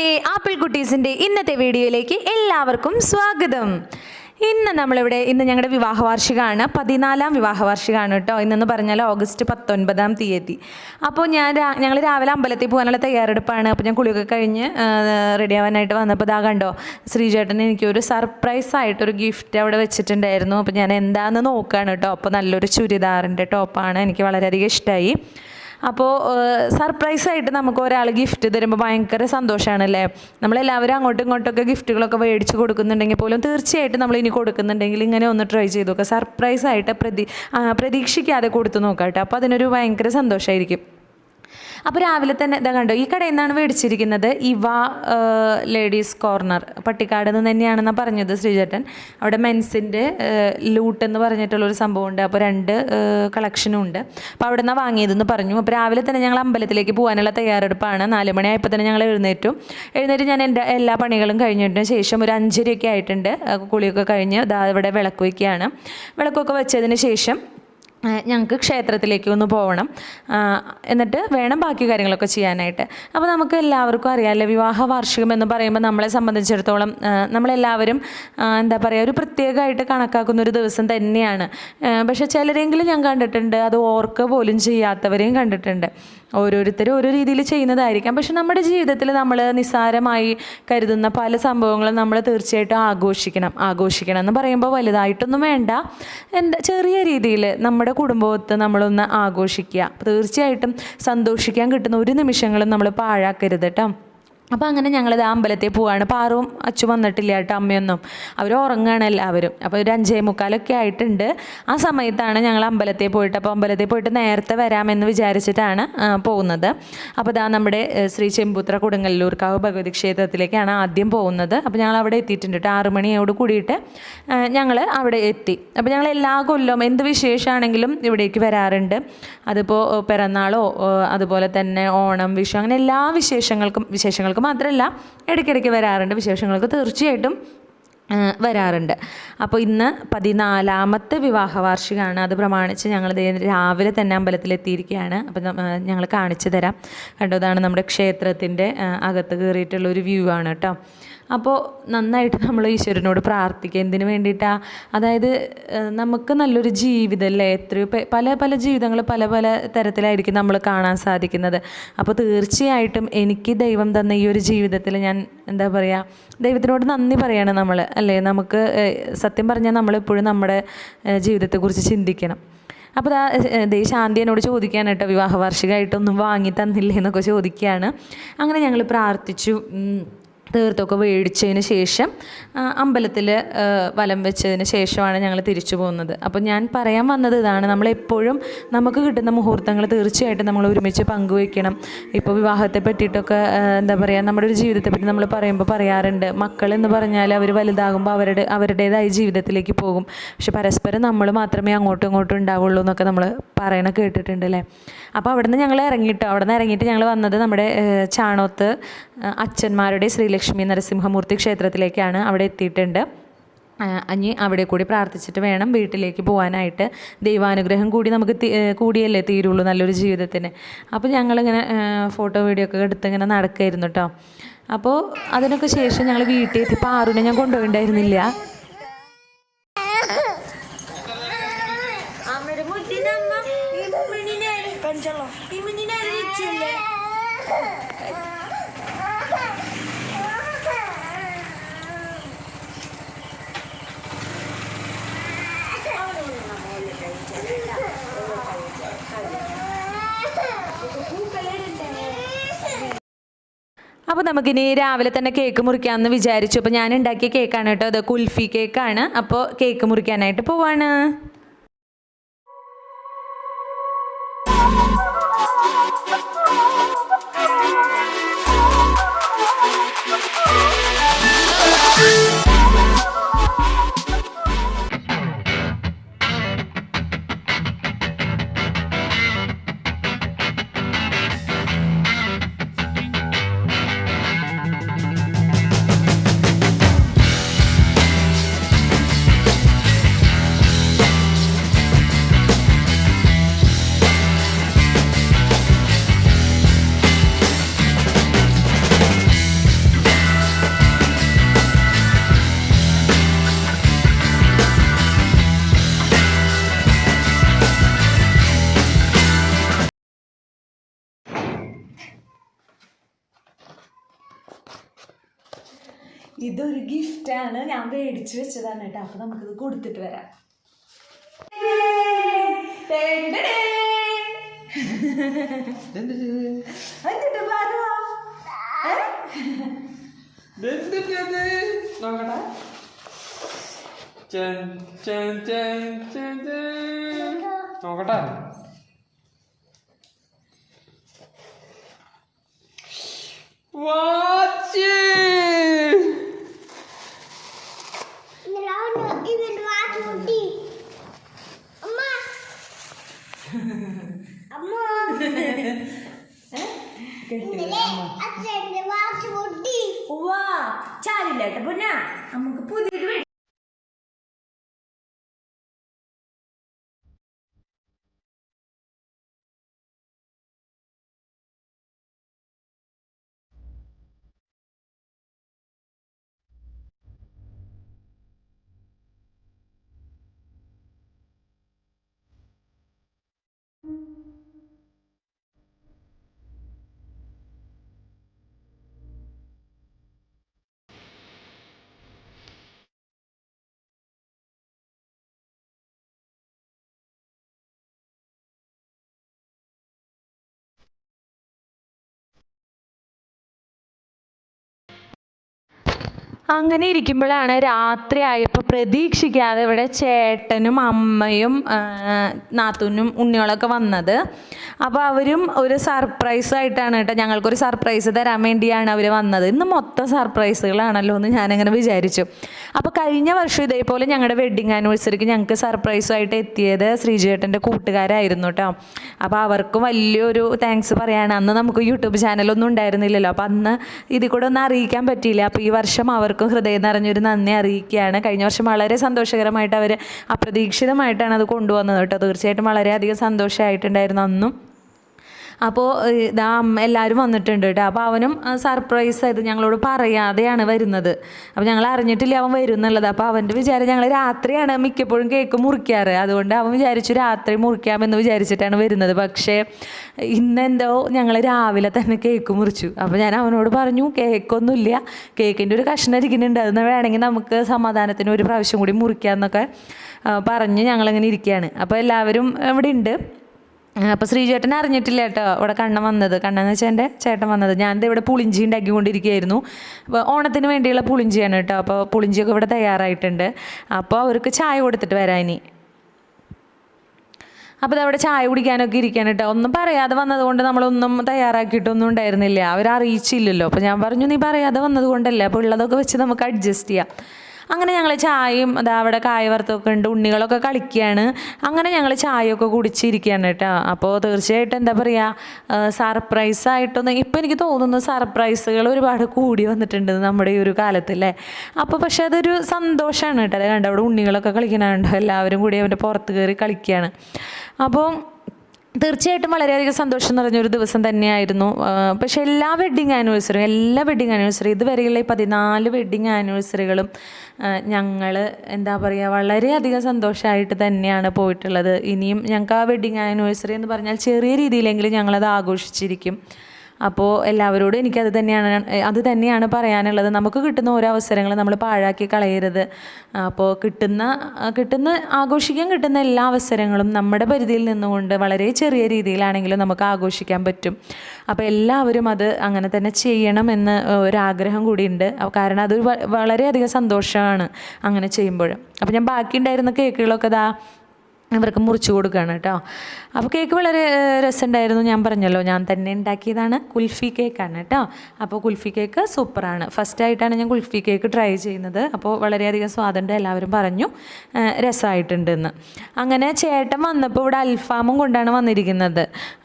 നമസ്തേ apple കുട്ടീസിന്റെ ഇന്നത്തെ വീഡിയോയിലേക്ക് എല്ലാവർക്കും സ്വാഗതം. ഇന്ന് നമ്മളിവിടെ ഇന്ന് ഞങ്ങളുടെ വിവാഹ വാർഷികമാണ് പതിനാലാം വിവാഹ വാർഷികമാണ് കേട്ടോ. ഇന്നെന്ന് പറഞ്ഞാൽ ഓഗസ്റ്റ് പത്തൊൻപതാം തീയതി. അപ്പോൾ ഞാൻ ഞങ്ങൾ രാവിലെ അമ്പലത്തിൽ പോകാനുള്ള തയ്യാറെടുപ്പാണ്. അപ്പോൾ ഞാൻ കുളിയൊക്കെ കഴിഞ്ഞ് റെഡിയാവാനായിട്ട് വന്നപ്പോൾ ഇതാ കണ്ടോ ശ്രീചേട്ടൻ എനിക്കൊരു സർപ്രൈസ് ആയിട്ടൊരു ഗിഫ്റ്റ് അവിടെ വെച്ചിട്ടുണ്ടായിരുന്നു. അപ്പോൾ ഞാൻ എന്താണെന്ന് നോക്കുകയാണ് കേട്ടോ. അപ്പോൾ നല്ലൊരു ചുരിദാറിന്റെ ടോപ്പാണ് എനിക്ക് വളരെയധികം ഇഷ്ടമായി അപ്പോൾ സർപ്രൈസായിട്ട് നമുക്ക് ഒരാൾ ഗിഫ്റ്റ് തരുമ്പോൾ ഭയങ്കര സന്തോഷമാണല്ലേ നമ്മളെല്ലാവരും അങ്ങോട്ടും ഇങ്ങോട്ടൊക്കെ ഗിഫ്റ്റുകളൊക്കെ മേടിച്ച് കൊടുക്കുന്നുണ്ടെങ്കിൽ പോലും തീർച്ചയായിട്ടും നമ്മൾ ഇനി കൊടുക്കുന്നുണ്ടെങ്കിൽ ഇങ്ങനെ ഒന്ന് ട്രൈ ചെയ്ത് നോക്കുക സർപ്രൈസായിട്ട് പ്രതി പ്രതീക്ഷിക്കാതെ കൊടുത്തു നോക്കാം കേട്ടോ അപ്പോൾ അതിനൊരു ഭയങ്കര സന്തോഷമായിരിക്കും അപ്പോൾ രാവിലെ തന്നെ ഇതാ കണ്ടോ ഈ കടയിൽ നിന്നാണ് മേടിച്ചിരിക്കുന്നത് ഇവ ലേഡീസ് കോർണർ. പട്ടിക്കാട് നിന്ന് തന്നെയാണെന്നാണ് പറഞ്ഞത് ശ്രീചേട്ടൻ. അവിടെ മെൻസിന്റെ ലൂട്ട് എന്ന് പറഞ്ഞിട്ടുള്ളൊരു സംഭവമുണ്ട്. അപ്പോൾ രണ്ട് കളക്ഷനും ഉണ്ട്. അപ്പോൾ അവിടെ നിന്നാണ് വാങ്ങിയതെന്ന് പറഞ്ഞു. അപ്പോൾ രാവിലെ തന്നെ ഞങ്ങൾ അമ്പലത്തിലേക്ക് പോകാനുള്ള തയ്യാറെടുപ്പാണ്. നാല് മണിയായപ്പോൾ തന്നെ ഞങ്ങൾ എഴുന്നേറ്റു. എഴുന്നേറ്റ് ഞാൻ എന്റെ എല്ലാ പണികളും കഴിഞ്ഞിട്ടിന് ശേഷം ഒരു അഞ്ചരയൊക്കെ ആയിട്ടുണ്ട്. കുളിയൊക്കെ കഴിഞ്ഞ് ദാ ഇവിടെ വിളക്ക് വയ്ക്കുകയാണ് വിളക്കൊക്കെ വെച്ചതിന് ശേഷം ഞങ്ങൾക്ക് ക്ഷേത്രത്തിലേക്ക് ഒന്ന് പോകണം എന്നിട്ട് വേണം ബാക്കി കാര്യങ്ങളൊക്കെ ചെയ്യാനായിട്ട്. അപ്പോൾ നമുക്ക് എല്ലാവർക്കും അറിയാമല്ലോ വിവാഹ വാർഷികം എന്ന് പറയുമ്പോൾ നമ്മളെ സംബന്ധിച്ചിടത്തോളം നമ്മളെല്ലാവരും എന്താ പറയുക ഒരു പ്രത്യേകമായിട്ട് കണക്കാക്കുന്ന ഒരു ദിവസം തന്നെയാണ്. പക്ഷേ ചിലരെങ്കിലും ഞാൻ കണ്ടിട്ടുണ്ട് അത് ഓർക്കുക പോലും ചെയ്യാത്തവരെയും കണ്ടിട്ടുണ്ട്. ഓരോരുത്തരും ഓരോ രീതിയിൽ ചെയ്യുന്നതായിരിക്കാം. പക്ഷെ നമ്മുടെ ജീവിതത്തിൽ നമ്മൾ നിസ്സാരമായി കരുതുന്ന പല സംഭവങ്ങളും നമ്മൾ തീർച്ചയായിട്ടും ആഘോഷിക്കണം ആഘോഷിക്കണം എന്ന് പറയുമ്പോൾ വലുതായിട്ടൊന്നും വേണ്ട. എന്താ ചെറിയ രീതിയിൽ നമ്മുടെ കുടുംബത്ത് നമ്മളൊന്ന് ആഘോഷിക്കുക. തീർച്ചയായിട്ടും സന്തോഷിക്കാൻ കിട്ടുന്ന ഒരു നിമിഷങ്ങളും നമ്മൾ പാഴാക്കരുത് കേട്ടോ അപ്പോൾ അങ്ങനെ ഞങ്ങളിത് അമ്പലത്തിൽ പോവാണ്. പാറും അച്ചു വന്നിട്ടില്ല കേട്ടോ അമ്മയൊന്നും. അവർ ഉറങ്ങുകയാണ് എല്ലാവരും. അപ്പോൾ ഒരു അഞ്ചേ മുക്കാലൊക്കെ ആയിട്ടുണ്ട്. ആ സമയത്താണ് ഞങ്ങൾ അമ്പലത്തിൽ പോയിട്ട് അപ്പോൾ അമ്പലത്തിൽ പോയിട്ട് നേരത്തെ വരാമെന്ന് വിചാരിച്ചിട്ടാണ് ആ, പോകുന്നത്. അപ്പോൾ ഇതാ നമ്മുടെ ശ്രീ ചെമ്പുത്ര കൊടുങ്ങല്ലൂർക്കാവ് ഭഗവതി ക്ഷേത്രത്തിലേക്കാണ് ആദ്യം പോകുന്നത്. അപ്പോൾ ഞങ്ങൾ അവിടെ എത്തിയിട്ടുണ്ട് കേട്ടോ. ആറ് മണിയോട് കൂടിയിട്ട് ഞങ്ങൾ അവിടെ എത്തി. അപ്പോൾ ഞങ്ങൾ എല്ലാ കൊല്ലവും എന്ത് വിശേഷമാണെങ്കിലും ഇവിടേക്ക് വരാറുണ്ട്. അതിപ്പോൾ പിറന്നാളോ അതുപോലെ തന്നെ ഓണം വിഷു അങ്ങനെ എല്ലാ വിശേഷങ്ങൾക്കും വിശേഷങ്ങൾക്ക് മാത്രമല്ല ഇടയ്ക്കിടയ്ക്ക് വരാറുണ്ട് വിശേഷങ്ങൾക്ക് തീർച്ചയായിട്ടും വരാറുണ്ട്. അപ്പോൾ ഇന്ന് പതിനാലാമത്തെ വിവാഹ വാർഷികമാണ് അത് പ്രമാണിച്ച് ഞങ്ങൾ രാവിലെ തന്നെ അമ്പലത്തിലെത്തിയിരിക്കുകയാണ്. അപ്പം ഞങ്ങൾ കാണിച്ചു തരാം. കണ്ടോ ഇതാണ് നമ്മുടെ ക്ഷേത്രത്തിന്റെ അകത്ത് കയറിയിട്ടുള്ള ഒരു വ്യൂ ആണ് കേട്ടോ. അപ്പോൾ നന്നായിട്ട് നമ്മൾ ഈശ്വരനോട് പ്രാർത്ഥിക്കുക. എന്തിനു വേണ്ടിയിട്ടാണ് അതായത് നമുക്ക് നല്ലൊരു ജീവിതം അല്ലേ എത്രയോ പല പല ജീവിതങ്ങൾ പല പല തരത്തിലായിരിക്കും നമ്മൾ കാണാൻ സാധിക്കുന്നത്. അപ്പോൾ തീർച്ചയായിട്ടും എനിക്ക് ദൈവം തന്ന ഈ ഒരു ജീവിതത്തിൽ ഞാൻ എന്താ പറയുക ദൈവത്തിനോട് നന്ദി പറയണം നമ്മൾ അല്ലേ? നമുക്ക് സത്യം പറഞ്ഞാൽ നമ്മളെപ്പോഴും നമ്മുടെ ജീവിതത്തെക്കുറിച്ച് ചിന്തിക്കണം. അപ്പോൾ ഏഹ്, ദേ ശാന്തി എന്നോട് ചോദിക്കുകയാണ് കേട്ടോ വിവാഹ വാർഷികമായിട്ടൊന്നും വാങ്ങി തന്നില്ലേ എന്നൊക്കെ ചോദിക്കുകയാണ് അങ്ങനെ ഞങ്ങൾ പ്രാർത്ഥിച്ചു. തീർത്തൊക്കെ മേടിച്ചതിന് ശേഷം അമ്പലത്തിൽ വലം വെച്ചതിന് ശേഷമാണ് ഞങ്ങൾ തിരിച്ചു പോകുന്നത്. അപ്പോൾ ഞാൻ പറയാൻ വന്നത് ഇതാണ്. നമ്മളെപ്പോഴും നമുക്ക് കിട്ടുന്ന മുഹൂർത്തങ്ങൾ തീർച്ചയായിട്ടും നമ്മൾ ഒരുമിച്ച് പങ്കുവയ്ക്കണം ഇപ്പോൾ വിവാഹത്തെ പറ്റിയിട്ടൊക്കെ എന്താ പറയുക നമ്മുടെ ഒരു ജീവിതത്തെ പറ്റി നമ്മൾ പറയുമ്പോൾ പറയാറുണ്ട്. മക്കൾ എന്ന് പറഞ്ഞാൽ അവർ വലുതാകുമ്പോൾ അവരുടെ അവരുടേതായ ജീവിതത്തിലേക്ക് പോകും. പക്ഷെ പരസ്പരം നമ്മൾ മാത്രമേ അങ്ങോട്ടും ഇങ്ങോട്ടും ഉണ്ടാവുള്ളൂ എന്നൊക്കെ നമ്മൾ പറയണ കേട്ടിട്ടുണ്ട് അല്ലേ? അപ്പോൾ അവിടെ നിന്ന് ഞങ്ങൾ ഇറങ്ങിയിട്ടോ അവിടെ നിന്ന് ഇറങ്ങിയിട്ട് ഞങ്ങൾ വന്നത് നമ്മുടെ ചാണോത്ത് അച്ഛന്മാരുടെ ശ്രീലക്ഷ്മി നരസിംഹമൂർത്തി ക്ഷേത്രത്തിലേക്കാണ് അവിടെ എത്തിയിട്ടുണ്ട്. അഞ്ഞ് അവിടെ കൂടി പ്രാർത്ഥിച്ചിട്ട് വേണം വീട്ടിലേക്ക് പോകാനായിട്ട് ദൈവാനുഗ്രഹം കൂടി നമുക്ക് കൂടിയല്ലേ തീരുള്ളൂ നല്ലൊരു ജീവിതത്തിന്. അപ്പോൾ ഞങ്ങളിങ്ങനെ ഫോട്ടോ വീഡിയോ ഒക്കെ എടുത്ത് ഇങ്ങനെ നടക്കായിരുന്നു കേട്ടോ അപ്പോൾ അതിനൊക്കെ ശേഷം ഞങ്ങൾ വീട്ടിൽ എത്തി. പാറുവിനെ ഞാൻ കൊണ്ടുപോയിണ്ടായിരുന്നില്ല. അമ്മയുടെ മുട്ടിനമ്മ ഇമ്മിണിനെ കഞ്ചല്ലോ അപ്പോൾ നമുക്കിനി രാവിലെ തന്നെ കേക്ക് മുറിക്കാമെന്ന് വിചാരിച്ചു. അപ്പോൾ ഞാൻ ഉണ്ടാക്കിയ കേക്കാണ് കേട്ടോ. അത് കുൽഫി കേക്കാണ് അപ്പോൾ കേക്ക് മുറിക്കാനായിട്ട് പോവാണ്. ഇതൊരു ഗിഫ്റ്റാണ് ഞാൻ മേടിച്ചു വെച്ചതാണ് കേട്ടോ. അപ്പൊ നമുക്കിത് കൊടുത്തിട്ട് വരാം? നോക്കട്ടെ. വാച്ച് ഇവൻ വാച്ച് മുട്ടി അമ്മ അമ്മ ഇന്നലെ അച്ഛന്റെ വാച്ച് മുട്ടി ഉവ്വാ, ചാരില്ല കേട്ടോ പൊന്നാ. നമുക്ക് പുതിയത് അങ്ങനെ ഇരിക്കുമ്പോഴാണ് രാത്രി ആയപ്പോൾ പ്രതീക്ഷിക്കാതെ ഇവിടെ ചേട്ടനും അമ്മയും നാത്തൂനും ഉണ്ണികളൊക്കെ വന്നത്. അപ്പോൾ അവരും ഒരു സർപ്രൈസ് ആയിട്ടാണ് കേട്ടോ ഞങ്ങൾക്കൊരു സർപ്രൈസ് തരാൻ വേണ്ടിയാണ് അവർ വന്നത്. ഇന്ന് മൊത്തം സർപ്രൈസുകളാണല്ലോ എന്ന് ഞാനങ്ങനെ വിചാരിച്ചു. അപ്പോൾ കഴിഞ്ഞ വർഷം ഇതേപോലെ ഞങ്ങളുടെ വെഡ്ഡിങ് ആനിവേഴ്സറിക്ക് ഞങ്ങൾക്ക് സർപ്രൈസായിട്ട് എത്തിയത് ശ്രീജേട്ടന്റെ കൂട്ടുകാരായിരുന്നു കേട്ടോ അപ്പോൾ അവർക്കും വലിയൊരു താങ്ക്സ് പറയാണ്. അന്ന് നമുക്ക് യൂട്യൂബ് ചാനലൊന്നും ഉണ്ടായിരുന്നില്ലല്ലോ. അപ്പോൾ അന്ന് ഇതിൽ കൂടെ ഒന്നും അറിയിക്കാൻ പറ്റിയില്ല. അപ്പോൾ ഈ വർഷം അവർക്കും ഹൃദയം നിറഞ്ഞൊരു നന്ദി അറിയിക്കുകയാണ്. കഴിഞ്ഞ വർഷം വളരെ സന്തോഷകരമായിട്ട് അവർ അപ്രതീക്ഷിതമായിട്ടാണ് അത് കൊണ്ടുവന്നത് കേട്ടോ തീർച്ചയായിട്ടും വളരെയധികം സന്തോഷമായിട്ടുണ്ടായിരുന്നു അന്നും. അപ്പോൾ ഇതാ അമ്മ എല്ലാവരും വന്നിട്ടുണ്ട് കേട്ടോ. അപ്പോൾ അവനും സർപ്രൈസ് ആയത് ഞങ്ങളോട് പറയാതെയാണ് വരുന്നത്. അപ്പോൾ ഞങ്ങൾ അറിഞ്ഞിട്ടില്ല അവൻ വരും എന്നുള്ളത്. അപ്പോൾ അവന്റെ വിചാരം ഞങ്ങൾ രാത്രിയാണ് മിക്കപ്പോഴും കേക്ക് മുറിക്കാറ്. അതുകൊണ്ട് അവൻ വിചാരിച്ചു രാത്രി മുറിക്കാമെന്ന് വിചാരിച്ചിട്ടാണ് വരുന്നത്. പക്ഷേ ഇന്നെന്തോ ഞങ്ങൾ രാവിലെ തന്നെ കേക്ക് മുറിച്ചു. അപ്പോൾ ഞാൻ അവനോട് പറഞ്ഞു കേക്കൊന്നുമില്ല. കേക്കിന്റെ ഒരു കഷ്ണം ഇരിക്കുന്നുണ്ട്. അതെന്ന് വേണമെങ്കിൽ നമുക്ക് സമാധാനത്തിന് ഒരു പ്രാവശ്യം കൂടി മുറിക്കാമെന്നൊക്കെ പറഞ്ഞ് ഞങ്ങളിങ്ങനെ ഇരിക്കുകയാണ്. അപ്പോൾ എല്ലാവരും ഇവിടെ ഉണ്ട്. അപ്പോൾ ശ്രീചേട്ടൻ അറിഞ്ഞിട്ടില്ല കേട്ടോ ഇവിടെ കണ്ണൻ വന്നത്. കണ്ണൻ എന്ന് വെച്ചാൽ എന്റെ ചേട്ടൻ വന്നത്. ഞാനിത് ഇവിടെ പുളിഞ്ചി ഉണ്ടാക്കിക്കൊണ്ടിരിക്കുകയായിരുന്നു. അപ്പോൾ ഓണത്തിന് വേണ്ടിയുള്ള പുളിഞ്ചിയാണ് കേട്ടോ. അപ്പോൾ പുളിഞ്ചിയൊക്കെ ഇവിടെ തയ്യാറായിട്ടുണ്ട്. അപ്പോൾ അവർക്ക് ചായ കൊടുത്തിട്ട് വരാം ഇനി. അപ്പോൾ അവിടെ ചായ കുടിക്കാനൊക്കെ ഇരിക്കാൻ കേട്ടോ. ഒന്നും പറയാതെ വന്നതുകൊണ്ട് നമ്മളൊന്നും തയ്യാറാക്കിയിട്ടൊന്നും ഉണ്ടായിരുന്നില്ല. അവർ അറിയിച്ചില്ലല്ലോ അപ്പോൾ ഞാൻ പറഞ്ഞു നീ പറയാതെ വന്നത് കൊണ്ടല്ലേ അപ്പോൾ ഉള്ളതൊക്കെ വെച്ച് നമുക്ക് അഡ്ജസ്റ്റ് ചെയ്യാം. അങ്ങനെ ഞങ്ങൾ ചായയും അതാ അവിടെ കായ വറുത്തൊക്കെ ഉണ്ട് ഉണ്ണികളൊക്കെ കളിക്കുകയാണ് അങ്ങനെ ഞങ്ങൾ ചായയൊക്കെ കുടിച്ചിരിക്കുകയാണ് കേട്ടോ. അപ്പോൾ തീർച്ചയായിട്ടും എന്താ പറയുക സർപ്രൈസ് ആയിട്ടൊന്നും ഇപ്പം എനിക്ക് തോന്നുന്നു സർപ്രൈസുകൾ ഒരുപാട് കൂടി വന്നിട്ടുണ്ട് നമ്മുടെ ഈ ഒരു കാലത്തല്ലേ അപ്പോൾ പക്ഷേ അതൊരു സന്തോഷമാണ് കേട്ടോ. അത് കണ്ടോ അവിടെ ഉണ്ണികളൊക്കെ കളിക്കണുണ്ടോ എല്ലാവരും കൂടി അവന്റെ പുറത്ത് കയറി കളിക്കുകയാണ് അപ്പോൾ തീർച്ചയായിട്ടും വളരെയധികം സന്തോഷം നിറഞ്ഞൊരു ദിവസം തന്നെയായിരുന്നു. പക്ഷേ എല്ലാ വെഡ്ഡിങ് ആനിവേഴ്സറിയും എല്ലാ വെഡ്ഡിങ് ആനിവേഴ്സറി ഇതുവരെയുള്ള ഈ പതിനാല് വെഡ്ഡിങ് ആനിവേഴ്സറികളും ഞങ്ങൾ എന്താ പറയുക വളരെയധികം സന്തോഷമായിട്ട് തന്നെയാണ് പോയിട്ടുള്ളത്. ഇനിയും ഞങ്ങൾക്ക് ആ വെഡ്ഡിങ് ആനിവേഴ്സറി എന്ന് പറഞ്ഞാൽ ചെറിയ രീതിയിലെങ്കിലും ഞങ്ങളത് ആഘോഷിച്ചിരിക്കും. അപ്പോൾ എല്ലാവരോടും എനിക്കത് തന്നെയാണ് അത് തന്നെയാണ് പറയാനുള്ളത്. നമുക്ക് കിട്ടുന്ന ഓരോ അവസരങ്ങൾ നമ്മൾ പാഴാക്കി കളയരുത്. അപ്പോൾ കിട്ടുന്ന കിട്ടുന്ന ആഘോഷിക്കാൻ കിട്ടുന്ന എല്ലാ അവസരങ്ങളും നമ്മുടെ പരിധിയിൽ നിന്നുകൊണ്ട് വളരെ ചെറിയ രീതിയിലാണെങ്കിലും നമുക്ക് ആഘോഷിക്കാൻ പറ്റും. അപ്പോൾ എല്ലാവരും അത് അങ്ങനെ തന്നെ ചെയ്യണം ചെയ്യണമെന്ന് ഒരാഗ്രഹം കൂടിയുണ്ട്. കാരണം അത് വളരെയധികം സന്തോഷമാണ് അങ്ങനെ ചെയ്യുമ്പോൾ അപ്പോൾ ഞാൻ ബാക്കി ഉണ്ടായിരുന്ന കേക്കുകളൊക്കെ ദാ ഇവർക്ക് മുറിച്ച് കൊടുക്കുകയാണ് കേട്ടോ. അപ്പോൾ കേക്ക് വളരെ രസമുണ്ടായിരുന്നു. ഞാൻ പറഞ്ഞല്ലോ ഞാൻ തന്നെ ഉണ്ടാക്കിയതാണ് കുൽഫി കേക്കാണ് കേട്ടോ. അപ്പോൾ കുൽഫി കേക്ക് സൂപ്പറാണ് ഫസ്റ്റ് ആയിട്ടാണ് ഞാൻ കുൽഫി കേക്ക് ട്രൈ ചെയ്യുന്നത്. അപ്പോൾ വളരെയധികം സ്വാദുണ്ട് എല്ലാവരും പറഞ്ഞു. രസമായിട്ടുണ്ടെന്ന്. അങ്ങനെ ചേട്ടൻ വന്നപ്പോൾ ഇവിടെ അൽഫാമും കൊണ്ടാണ് വന്നിരിക്കുന്നത്.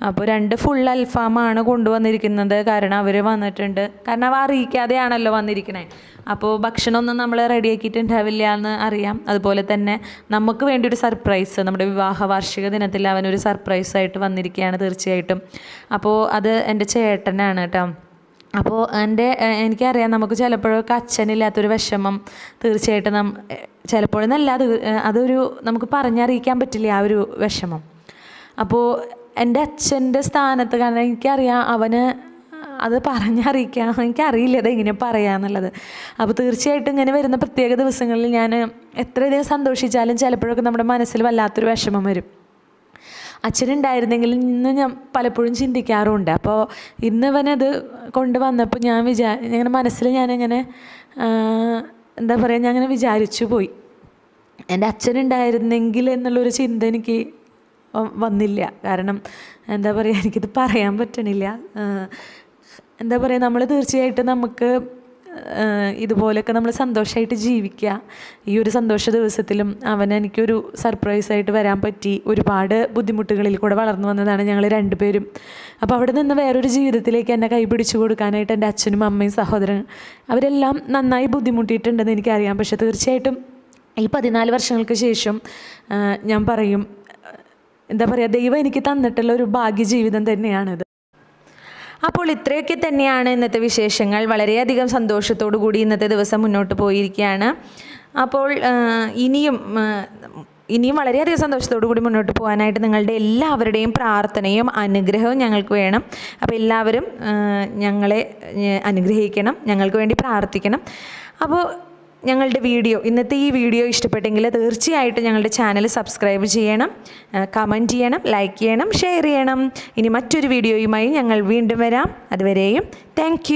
അപ്പോൾ രണ്ട് ഫുൾ അൽഫാമാണ് കൊണ്ടുവന്നിരിക്കുന്നത്. കാരണം അവർ വന്നിട്ടുണ്ട്. കാരണം അവ അറിയിക്കാതെയാണല്ലോ വന്നിരിക്കണേ. അപ്പോൾ ഭക്ഷണമൊന്നും നമ്മൾ റെഡിയാക്കിയിട്ടുണ്ടാവില്ല എന്ന് അറിയാം. അതുപോലെ തന്നെ നമുക്ക് വേണ്ടി ഒരു സർപ്രൈസ് നമ്മുടെ വിവാഹ വാർഷിക ദിനത്തിൽ അവനൊരു സർപ്രൈസായിട്ട് വന്നിരിക്കുകയാണ് തീർച്ചയായിട്ടും. അപ്പോൾ അത് എന്റെ ചേട്ടനാണ് കേട്ടോ. അപ്പോൾ എന്റെ എനിക്കറിയാം നമുക്ക് ചിലപ്പോഴൊക്കെ അച്ഛനില്ലാത്തൊരു വിഷമം തീർച്ചയായിട്ടും നം ചിലപ്പോഴെന്നല്ല അത് അതൊരു നമുക്ക് പറഞ്ഞറിയിക്കാൻ പറ്റില്ല ആ ഒരു വിഷമം. അപ്പോൾ എന്റെ അച്ഛന്റെ സ്ഥാനത്ത് കാരണം എനിക്കറിയാം അവന് അത് പറഞ്ഞറിയിക്കാൻ എനിക്കറിയില്ല അത് എങ്ങനെ പറയാന്നുള്ളത്. അപ്പോൾ തീർച്ചയായിട്ടും ഇങ്ങനെ വരുന്ന പ്രത്യേക ദിവസങ്ങളിൽ ഞാൻ എത്രയധികം സന്തോഷിച്ചാലും ചിലപ്പോഴൊക്കെ നമ്മുടെ മനസ്സിൽ വല്ലാത്തൊരു വിഷമം വരും. അച്ഛനുണ്ടായിരുന്നെങ്കിൽ ഇന്ന് ഞാൻ പലപ്പോഴും ചിന്തിക്കാറുണ്ട് അപ്പോൾ ഇന്ന് അവനത് കൊണ്ടുവന്നപ്പോൾ ഞാൻ വിചാ ഇങ്ങനെ മനസ്സിൽ ഞാനിങ്ങനെ എന്താ പറയുക ഞാൻ അങ്ങനെ വിചാരിച്ചു പോയി. എന്റെ അച്ഛനുണ്ടായിരുന്നെങ്കിൽ എന്നുള്ളൊരു ചിന്ത എനിക്ക് വന്നില്ല. കാരണം എന്താ പറയുക എനിക്കിത് പറയാൻ പറ്റണില്ല. എന്താ പറയുക നമ്മൾ തീർച്ചയായിട്ടും നമുക്ക് ഇതുപോലെയൊക്കെ നമ്മൾ സന്തോഷമായിട്ട് ജീവിക്കുക. ഈ ഒരു സന്തോഷ ദിവസത്തിലും അവൻ എനിക്കൊരു സർപ്രൈസായിട്ട് വരാൻ പറ്റി. ഒരുപാട് ബുദ്ധിമുട്ടുകളിൽ കൂടെ വളർന്നു വന്നതാണ് ഞങ്ങൾ രണ്ടുപേരും. അപ്പോൾ അവിടെ നിന്ന് വേറൊരു ജീവിതത്തിലേക്ക് എന്നെ കൈ പിടിച്ചു കൊടുക്കാനായിട്ട് എന്റെ അച്ഛനും അമ്മയും സഹോദരൻ അവരെല്ലാം നന്നായി ബുദ്ധിമുട്ടിയിട്ടുണ്ടെന്ന് എനിക്കറിയാം. പക്ഷേ തീർച്ചയായിട്ടും ഈ പതിനാല് വർഷങ്ങൾക്ക് ശേഷം ഞാൻ പറയും എന്താ പറയുക ദൈവം എനിക്ക് തന്നിട്ടുള്ള ഒരു ഭാഗ്യ ജീവിതം തന്നെയാണിത്. അപ്പോൾ ഇത്രയൊക്കെ തന്നെയാണ് ഇന്നത്തെ വിശേഷങ്ങൾ. വളരെയധികം സന്തോഷത്തോടു കൂടി ഇന്നത്തെ ദിവസം മുന്നോട്ട് പോയിരിക്കുകയാണ്. അപ്പോൾ ഇനിയും ഇനിയും വളരെയധികം സന്തോഷത്തോടു കൂടി മുന്നോട്ട് പോകാനായിട്ട് നിങ്ങളുടെ എല്ലാവരുടെയും പ്രാർത്ഥനയും അനുഗ്രഹവും ഞങ്ങൾക്ക് വേണം. അപ്പോൾ എല്ലാവരും ഞങ്ങളെ അനുഗ്രഹിക്കണം. ഞങ്ങൾക്ക് വേണ്ടി പ്രാർത്ഥിക്കണം. അപ്പോൾ ഞങ്ങളുടെ വീഡിയോ ഇന്നത്തെ ഈ വീഡിയോ ഇഷ്ടപ്പെട്ടെങ്കിൽ തീർച്ചയായിട്ടും ഞങ്ങളുടെ ചാനൽ സബ്സ്ക്രൈബ് ചെയ്യണം കമന്റ് ചെയ്യണം ലൈക്ക് ചെയ്യണം ഷെയർ ചെയ്യണം. ഇനി മറ്റൊരു വീഡിയോയുമായി ഞങ്ങൾ വീണ്ടും വരാം. അതുവരെയും താങ്ക്